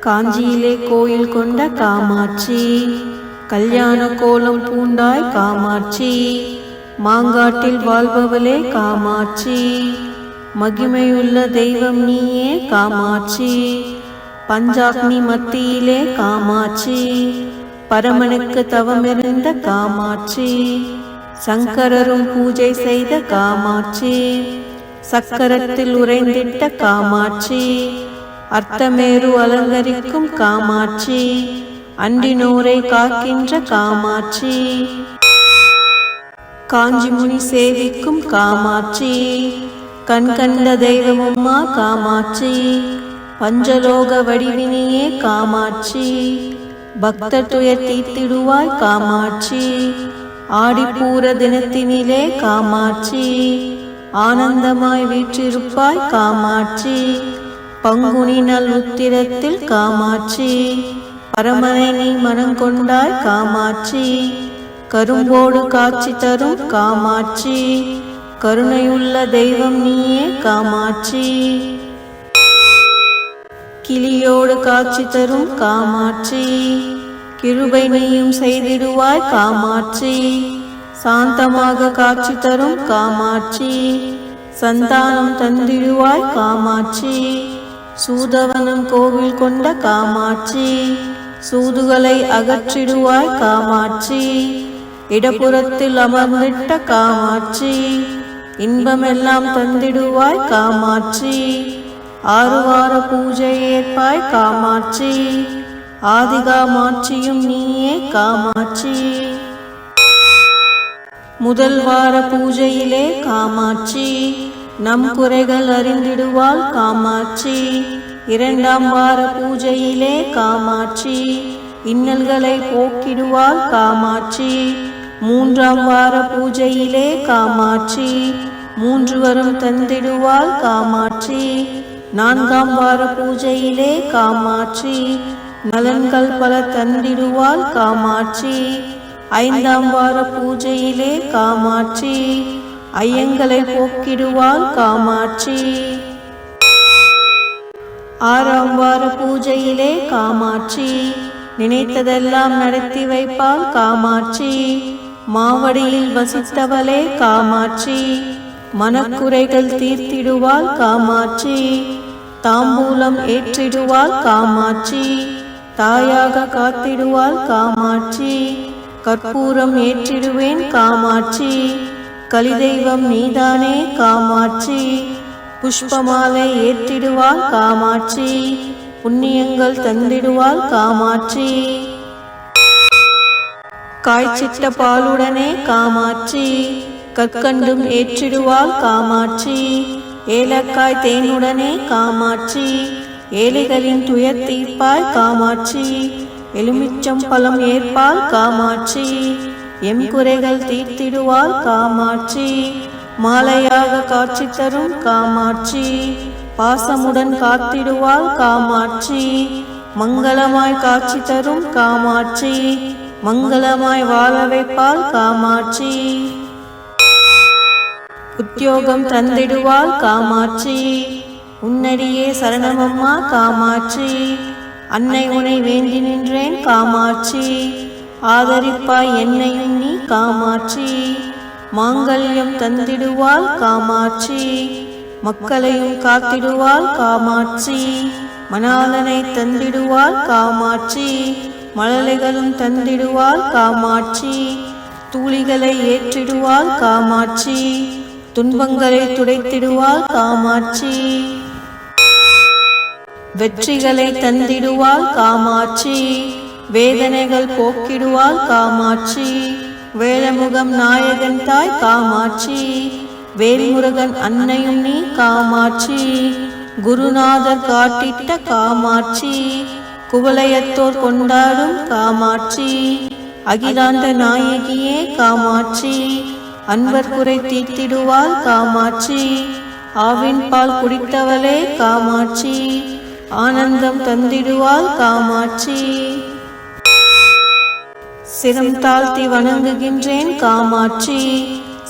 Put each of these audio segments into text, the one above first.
காஞ்சியிலே கோயில் கொண்ட காமாட்சி கல்யாண கோலம் பூண்டாய் காமாட்சி மாங்காட்டில் வாழ்பவளே காமாட்சி மகிமையுள்ள தெய்வம் நீயே காமாட்சி பஞ்சாக்னி மத்தியிலே காமாட்சி பரமனுக்கு தவமிருந்த காமாட்சி சங்கரரும் பூஜை செய்த காமாட்சி சக்கரத்தில் உறைந்திட்ட காமாட்சி அர்த்தமேரு அலங்கரிக்கும் காமாட்சி. அண்டினூரை காக்கின்ற காமாட்சி. காஞ்சிமுனி சேவிக்கும் காமாட்சி. கண்கண்ட தெய்வமும்மா காமாட்சி. பஞ்சலோக வடிவினியே காமாட்சி. பக்த துயர் தீர்த்திடுவாய் காமாட்சி. ஆடிப்பூர தினத்தினிலே காமாட்சி. ஆனந்தமாய் வீற்றிருப்பாய் காமாட்சி. பங்குனி நல் உத்திரத்தில் காமாட்சி. பரமனை நீ மனங்கொண்டாய் காமாட்சி. கரும்போடு காட்சி தரும் காமாட்சி. கருணையுள்ள தெய்வம் நீயே காமாட்சி. கிளியோடு காட்சி தரும் காமாட்சி. கிருபை நீயும் செய்திடுவாய் காமாட்சி. சாந்தமாக காட்சி தரும் காமாட்சி. சந்தானம் தந்திடுவாய் காமாட்சி. சூதவனம் கோவில் கொண்ட காமாட்சி. சூதுகளை அகற்றிடுவாய் காமாட்சி. இடப்புறத்தில் அமர்ந்திட்ட காமாட்சி. இன்பமெல்லாம் தந்திடுவாய் காமாட்சி. ஆறுவார பூஜை ஏற்பாய் காமாட்சி. ஆதிகாமாட்சியும் நீயே காமாட்சி. முதல் வார பூஜையிலே காமாட்சி. நம் குறைகள் அறிந்திடுவாள் காமாட்சி. இரண்டாம் வார பூஜையிலே காமாட்சி. இன்னல்களை போக்கிடுவாள் காமாட்சி. மூன்றாம் வார பூஜையிலே காமாட்சி. மூன்று வரும் தந்திடுவாள் காமாட்சி. நான்காம் வார பூஜையிலே காமாட்சி. நலன்கள் பல தந்திடுவாள் காமாட்சி. ஐந்தாம் வார பூஜையிலே காமாட்சி. ஐயங்களை போக்கிடுவாள் காமாட்சி. ஆறாம் வார பூஜையிலே காமாட்சி. நினைத்ததெல்லாம் நடத்தி வைப்பாள் காமாட்சி. மாவடியில் வசித்தவளே காமாட்சி. மனக்குறைகள் தீர்த்திடுவாள் காமாட்சி. தாம்பூலம் ஏற்றிடுவாள் காமாட்சி. தாயாக காத்திடுவாள் காமாட்சி. கற்பூரம் ஏற்றிடுவேன் காமாட்சி. கலிதெய்வம் நீதானே காமாட்சி. புஷ்பமாலை ஏற்றிடுவாள் காமாட்சி. புண்ணியங்கள் தந்திடுவாள் காமாட்சி. காய்ச்சிட்ட பாலுடனே காமாட்சி. கற்கண்டும் ஏற்றிடுவாள் காமாட்சி. ஏலக்காய் தேனுடனே காமாட்சி. ஏழைகளின் துயர் தீர்ப்பாய் காமாட்சி. எலுமிச்சம் பழம் ஏற்பாள் காமாட்சி. எம் குறைகள் தீர்த்திடுவாள் காமாட்சி. மாலையாக காட்சி தரும் காமாட்சி. பாசமுடன் காத்திடுவாள் காமாட்சி. மங்களமாய் காட்சி தரும் காமாட்சி. மங்களமாய் வாழ வைப்பாள் காமாட்சி. உத்தியோகம் தந்திடுவாள் காமாட்சி. உன்னடியே சரணமம்மா காமாட்சி. அன்னை உனை வேண்டி நின்றேன் காமாட்சி. ஆதரிப்பாய் என்னையும் நீ காமாட்சி. மாங்கல்யம் தந்திடுவாள் காமாட்சி. மக்களையும் காத்திடுவாள் காமாட்சி. மணாலனை தந்திடுவாள் காமாட்சி. மழலைகளும் தந்திடுவாள் காமாட்சி. தூளிகளை ஏற்றிடுவாள் காமாட்சி. துன்பங்களை துடைத்திடுவாள் காமாட்சி. வெற்றிகளை தந்திடுவாள் காமாட்சி. வேதனைகள் போக்கிடுவாள் காமாட்சி. வேலமுகம் நாயகன் தாய் காமாட்சி. வேல்முருகன் அன்னையும் நீ காமாட்சி. குருநாதர் காட்டிட்ட காமாட்சி. குவலயத்தோர் கொண்டாடும் காமாட்சி. அகிலாந்த நாயகியே காமாட்சி. அன்பர் குறை தீர்த்திடுவாள் காமாட்சி. ஆவின் பால் குடித்தவளே காமாட்சி. ஆனந்தம் தந்திடுவாள் காமாட்சி. சிரம் தாழ்த்தி வணங்குகின்றேன் காமாட்சி.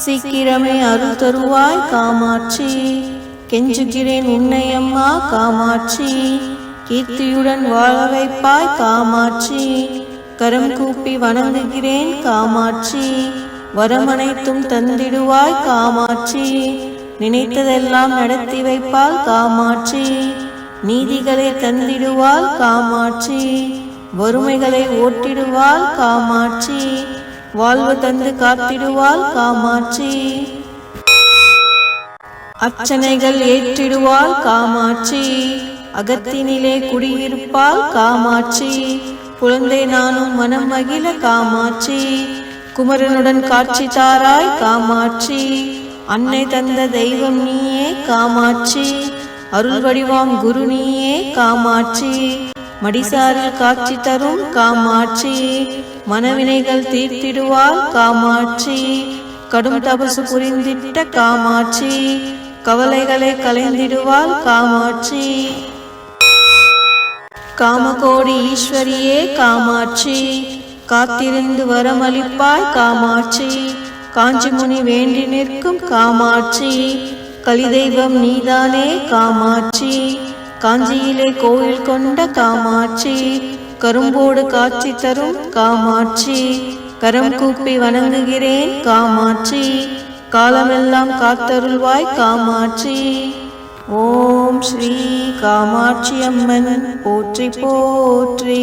சீக்கிரமே அருள் தருவாய் காமாட்சி. கெஞ்சுகிறேன் உன்னையம்மா காமாட்சி. கீர்த்தியுடன் வாழ வைப்பாய் காமாட்சி. கரம் கூப்பி வணங்குகிறேன் காமாட்சி. வரமனைத்தும் தந்திடுவாய் காமாட்சி. நினைத்ததெல்லாம் நடத்தி வைப்பாள் காமாட்சி. நீதிகளை தந்திடுவாள் காமாட்சி. வறுமைகளை ஓட்டிடுவாள் காமாட்சி. வாழ்வு தந்து காத்திடுவாள் காமாட்சி. அர்ச்சனைகள் ஏற்றிடுவாள் காமாட்சி. அகத்தினிலே குடியிருப்பாள் காமாட்சி. குழந்தை நானும் மனம் மகிழ காமாட்சி. குமரனுடன் காட்சி தாராய் காமாட்சி. அன்னை தந்த தெய்வம் நீயே காமாட்சி. அருள் வடிவாம் குரு நீயே காமாட்சி. மடிசாரில் காட்சி தரும் காமாட்சி. மனவினைகள் தீர்த்திடுவாள் காமாட்சி. கடும் தபசு புரிந்திட்ட காமாட்சி. கவலைகளை கலைந்திடுவாள் காமாட்சி. காமகோடி ஈஸ்வரியே காமாட்சி. காத்திருந்து வரமளிப்பாய் காமாட்சி. காஞ்சிமுனி வேண்டி நிற்கும் காமாட்சி. கலிதெய்வம் நீதானே காமாட்சி. காஞ்சியிலே கோயில் கொண்ட காமாட்சி கரும்போடு காட்சி தரும் காமாட்சி கரம் கூப்பி வணங்குகிறேன் காமாட்சி காலமெல்லாம் காத்தருள்வாய் காமாட்சி. ஓம் ஸ்ரீ காமாட்சி அம்மன் போற்றி போற்றி.